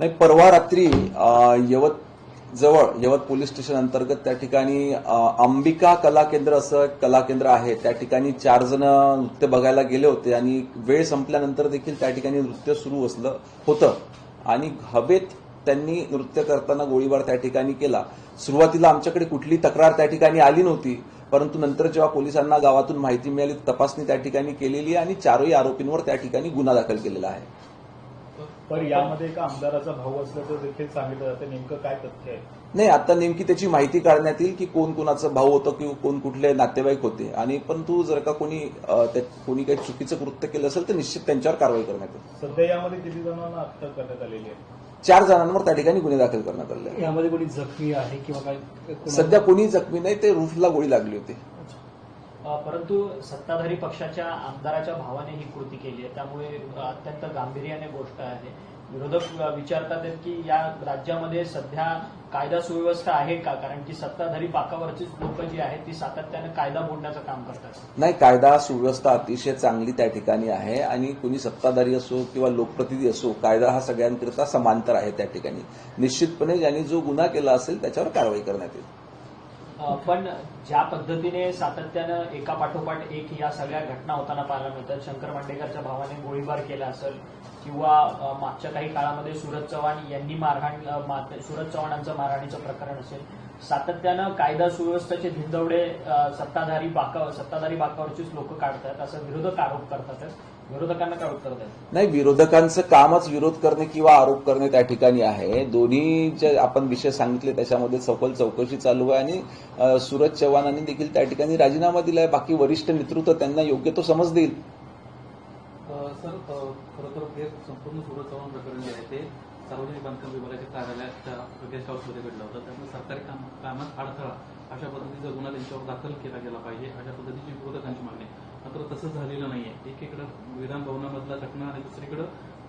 नाही परवा रात्री यवत जवळ यवत पोलीस स्टेशन अंतर्गत त्या ठिकाणी अंबिका कला केंद्र असं एक कला केंद्र आहे. त्या ठिकाणी चार जण नृत्य बघायला गेले होते आणि वेळ संपल्यानंतर देखील त्या ठिकाणी नृत्य सुरू असलं होतं. आणि हवेत त्यांनी नृत्य करताना गोळीबार त्या ठिकाणी केला. सुरुवातीला आमच्याकडे कुठली तक्रार त्या ठिकाणी आली नव्हती परंतु नंतर जेव्हा पोलिसांना गावातून माहिती मिळाली तपासणी त्या ठिकाणी केलेली आहे आणि चारही आरोपींवर त्या ठिकाणी गुन्हा दाखल केलेला आहे. पण यामध्ये एका आमदाराचा भाऊ असल्याचं देखील सांगितलं जातं नेमकं काय तथ्य आहे? नाही आता नेमकी त्याची माहिती काढण्यात येईल की कोण कोणाचं भाऊ होतं किंवा कोण कुठले नातेवाईक होते. आणि परंतु जर का कोणी कोणी काही चुकीचं कृत्य केलं असेल तर निश्चित त्यांच्यावर कारवाई करण्यात येईल. सध्या यामध्ये किती जणांना अटक करण्यात आलेली आहे? चार जणांवर त्या ठिकाणी गुन्हे दाखल करण्यात आले. यामध्ये कोणी जखमी आहे किंवा काय? सध्या कोणी जखमी नाही ते रूफला गोळी लागली होती. परंतु सत्ताधारी पक्षाच्या आमदाराच्या भावाने ही कृती केली आहे. त्यामुळे अत्यंत गांभीर्याने गोष्ट आहे. विरोधक विचारतात आहेत की या राज्यामध्ये सध्या कायदा सुव्यवस्था आहे का? कारण की सत्ताधारी पाकावरचीच लोक जी आहेत ती सातत्याने कायदा मोडण्याचं काम करतात. नाही कायदा सुव्यवस्था अतिशय चांगली त्या ठिकाणी आहे आणि कुणी सत्ताधारी असो किंवा लोकप्रतिनिधी असो कायदा हा सगळ्यांकरिता समांतर आहे त्या ठिकाणी. निश्चितपणे ज्यांनी जो गुन्हा केला असेल त्याच्यावर कारवाई करण्यात येईल. पण ज्या पद्धतीने सातत्यानं एका पाठोपाठ एक या सगळ्या घटना होताना पाहायला मिळतात शंकर मांडेकरच्या भावाने गोळीबार केला असेल किंवा मागच्या काही काळामध्ये सूरज चव्हाण यांनी मारहाण अ, सूरज चव्हाणांचं मारहाणीचं प्रकरण असेल सातत्यानं कायदा सुव्यवस्थेचे धिंदवडे सत्ताधारी बाका सत्ताधारी बाकावरचीच लोक काढतात असं विरोधक आरोप करतात विरोधकांना काय उत्तर द्यायचं? नाही विरोधकांचं कामच विरोध करणे किंवा आरोप करणे त्या ठिकाणी आहे. दोन्ही जे आपण विषय सांगितले त्याच्यामध्ये सखोल चौकशी चालू आहे आणि सूरज चव्हाणांनी देखील त्या ठिकाणी राजीनामा दिलाय. बाकी वरिष्ठ नेतृत्व त्यांना योग्य तो समज देईल. सर खरं तर हे संपूर्ण सूरज चव्हाण प्रकरण जे आहे ते सार्वजनिक बांधकाम विभागाच्या कार्यालयाच्या गेस्ट हाऊसमध्ये घडलं होतं. त्यामुळे सरकारी काम कामात अडथळा अशा पद्धतीचा गुन्हा त्यांच्यावर दाखल केला गेला पाहिजे अशा पद्धतीची विरोधकांची मागणी. मात्र तसं झालेलं नाहीये. एकीकडे विधान भवनामधला घटना आणि दुसरीकडे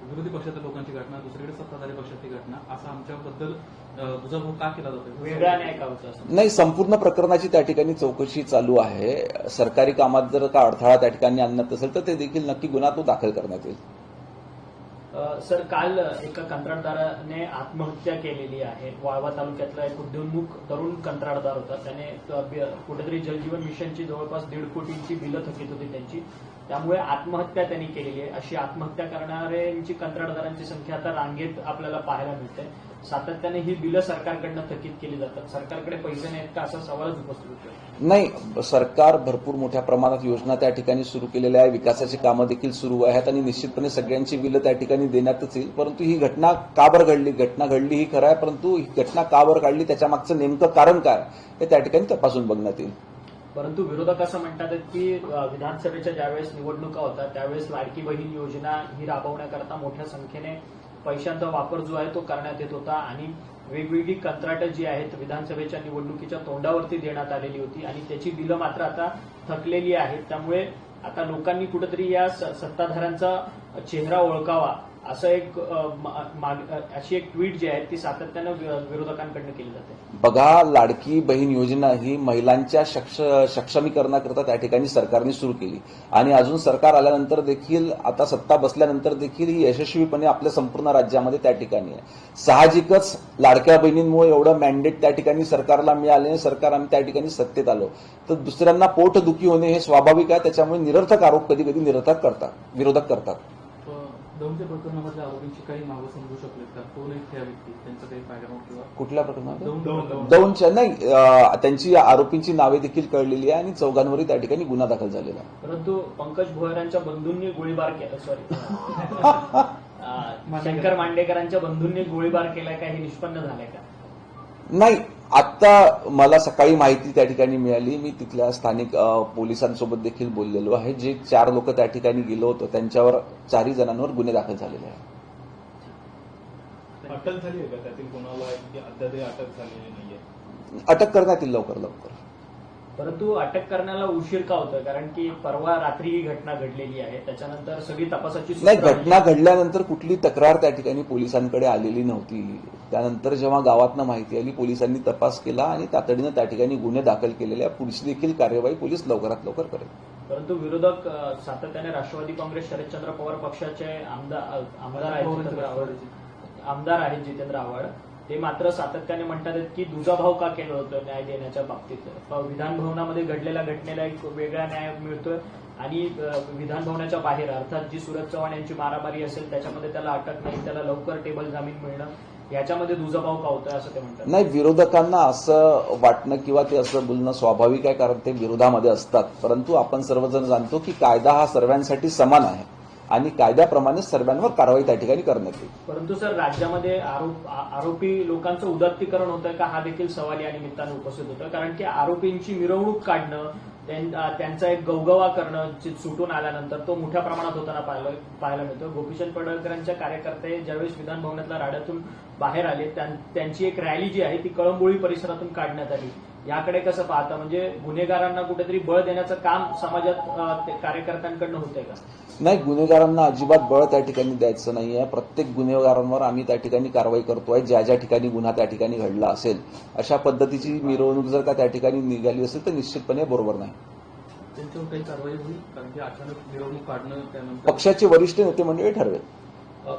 विरोधी पक्षाच्या लोकांची घटना दुसरीकडे सत्ताधारी पक्षाची घटना. असा आमच्याबद्दल दुजाभाव का केला जातो नाही संपूर्ण प्रकरणाची त्या ठिकाणी चौकशी चालू आहे. सरकारी कामात जर का अडथळा त्या ठिकाणी आणण्यात असेल तर ते देखील नक्की गुन्हा तो दाखल करण्यात येईल. सर काल एका कंत्राटदाराने आत्महत्या केलेली आहे. वाळवा तालुक्यातला एक उद्योन्मुख तरुण कंत्राटदार होता. त्याने कुठेतरी जलजीवन मिशनची जवळपास दीड कोटींची बिलं थकीत होती त्यांची. त्यामुळे आत्महत्या त्यांनी केलेली आहे. अशी आत्महत्या करणाऱ्यांची कंत्राटदारांची संख्या आता रांगेत आपल्याला पाहायला मिळते. सातत्याने ही बिलं सरकारकडनं थकीत केली जातात. सरकारकडे पैसे नाहीत का असा सवालच उपस्थित होतो नाही सरकार भरपूर मोठ्या प्रमाणात योजना त्या ठिकाणी सुरू केलेल्या आहे. विकासाची कामं देखील सुरू आहेत आणि निश्चितपणे सगळ्यांची बिलं त्या ठिकाणी देण्यातच येईल. परंतु ही घटना का बरं घडली? घटना घडली ही खरं आहे परंतु ही घटना का बरं घडली त्याच्या मागचं नेमकं कारण काय? हे त्या ठिकाणी तपासून बघण्यात येईल. परंतु विरोधक असं म्हणतात की विधानसभेच्या ज्यावेळेस निवडणुका होतात त्यावेळेस लाडकी बहीण योजना ही राबवण्याकरता मोठ्या संख्येने पैशांचा वापर जो आहे तो करण्यात येत होता आणि वेगवेगळी कंत्राटं जी आहेत विधानसभेच्या निवडणुकीच्या तोंडावरती देण्यात आलेली होती आणि त्याची बिलं मात्र आता थकलेली आहेत. त्यामुळे आता लोकांनी कुठेतरी या स- सत्ताधाऱ्यांचा चेहरा ओळखावा असं एक अशी एक ट्विट जी आहे ती सातत्यानं विरोधकांकडनं केली जाते. बघा लाडकी बहीण योजना ही महिलांच्या सक्षमीकरणाकरता त्या ठिकाणी सरकारने सुरू केली. आणि अजून सरकार आल्यानंतर देखील आता सत्ता बसल्यानंतर देखील ही यशस्वीपणे आपल्या संपूर्ण राज्यामध्ये त्या ठिकाणी आहे. साहजिकच लाडक्या बहिणींमुळे एवढं मॅन्डेट त्या ठिकाणी सरकारला मिळाले सरकार आम्ही त्या ठिकाणी सत्तेत आलो. तर दुसऱ्यांना पोटदुखी होणे हे स्वाभाविक आहे त्याच्यामुळे निरर्थक आरोप कधी कधी निरर्थक करतात विरोधक करतात. अ, दौंडच्या प्रकरणामधल्या आरोपींची काही नावं समजू शकलेत का? कोण आहेत त्या व्यक्ती? त्यांचं काही बॅकग्राऊंड किंवा कुठल्या प्रकरणात? दौंड दौंड- प्रकरण. दौंडच्या नाही अं, त्यांची आरोपींची नावे देखील कळलेली आहे आणि चौघांवरही त्या ठिकाणी गुन्हा दाखल झालेला आहे. परंतु पंकज भोयरांच्या बंधूंनी गोळीबार केला सॉरी शंकर मांडेकरांच्या बंधूंनी गोळीबार केलाय का? हे निष्पन्न झालंय का? नाही आता मला सकाळी माहिती त्या ठिकाणी मिळाली. मी तिथल्या स्थानिक पोलिसांसोबत देखील बोललेलो आहे. जे चार लोक त्या ठिकाणी गेलो होतो त्यांच्यावर चारही जणांवर गुन्हे दाखल झालेले आहेत. अटक झाली आहे का? त्यातील कोणाला की अद्याप अटक झालेली नाहीये. अटक करण्यात येईल लवकर लवकर. परंतु अटक करण्याला उशीर का होतोय? कारण की परवा रात्री ही घटना घडलेली आहे. त्याच्यानंतर सगळी तपासाची नाही घटना घडल्यानंतर कुठली तक्रार त्या ठिकाणी पोलिसांकडे आलेली नव्हती. त्यानंतर जेव्हा गावातनं माहिती आली पोलिसांनी तपास केला आणि तातडीनं त्या ठिकाणी गुन्हे दाखल केलेले पुढची देखील कार्यवाही पोलीस लवकरात लवकर करेल. परंतु विरोधक सातत्याने राष्ट्रवादी काँग्रेस शरदचंद्र पवार पक्षाचे आमदार आमदार आहेत. आमदार आहेत जितेंद्र आव्हाड. ते मात्र सातत्याने म्हणतात की की दुजाभाव का केलं होतं न्याय देण्याच्या बाबतीत? विधान भवनामध्ये घडलेल्या घटनेला एक वेगळा न्याय मिळतोय आणि विधान भवनाच्या बाहेर अर्थात जी सुरज चव्हाण यांची मारामारी असेल त्याच्यामध्ये त्याला अटक नाही त्याला लवकर टेबल जामीन मिळणं याच्यामध्ये दुजाभाव का होतोय असं ते म्हणतात. नाही विरोधकांना असं वाटणं किंवा ते असं बोलणं स्वाभाविक आहे कारण ते विरोधामध्ये असतात. परंतु आपण सर्वजण जाणतो की कायदा हा सर्वांसाठी समान आहे. आणि कायद्याप्रमाणे सर्वांवर कारवाई त्या ठिकाणी करण्यात येईल. परंतु सर राज्यामध्ये आरोप आरोपी लोकांचं उदात्तीकरण होतं का? हा देखील सवाल या निमित्तानं उपस्थित होतं कारण की आरोपींची मिरवणूक काढणं त्यां- त्यांचा एक गवगवा करणं जे सुटून आल्यानंतर तो मोठ्या प्रमाणात होताना पाहायला पाहायला मिळतो गोपीचंद पडळकरांच्या कार्यकर्ते ज्यावेळेस विधान भवनातल्या राड्यातून बाहेर आले त्यांची एक रॅली जी आहे ती कळंबोळी परिसरातून काढण्यात आली. याकडे कसं पाहता म्हणजे गुन्हेगारांना कुठेतरी बळ देण्याचं काम समाजात कार्यकर्त्यांकडनं होतंय का? नाही गुन्हेगारांना अजिबात बळ त्या ठिकाणी द्यायचं नाही आहे प्रत्येक गुन्हेगारांवर आम्ही त्या ठिकाणी कारवाई करतोय. ज्या ज्या ठिकाणी गुन्हा त्या ठिकाणी घडला असेल अशा पद्धतीची मिरवणूक जर का त्या ठिकाणी निघाली असेल तर निश्चितपणे बरोबर नाही. त्यांच्यावर काही कारवाई होईल? कारण की अचानक मिरवणूक काढणं त्यानंतर पक्षाचे वरिष्ठ नेते मंडळी ठरवेल.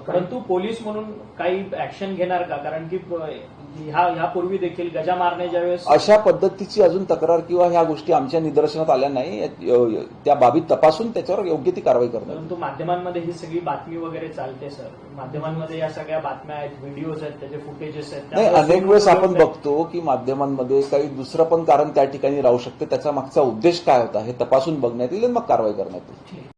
परंतु पोलीस म्हणून काही ऍक्शन घेणार का? कारण की ह्या ह्यापूर्वी देखील गजा मारणे ज्यावेळेस अशा पद्धतीची अजून तक्रार किंवा ह्या गोष्टी आमच्या निदर्शनात आल्या नाही. त्या बाबी तपासून त्याच्यावर योग्य ती कारवाई करणार. परंतु माध्यमांमध्ये ही सगळी बातमी वगैरे चालते सर. माध्यमांमध्ये या सगळ्या बातम्या आहेत व्हिडिओज आहेत त्याचे फुटेजेस आहेत. नाही अनेक वेळेस आपण बघतो की माध्यमांमध्ये काही दुसरं पण कारण त्या ठिकाणी राहू शकते. त्याचा मागचा उद्देश काय होता हे तपासून बघण्यात येईल मग कारवाई करण्यात येईल.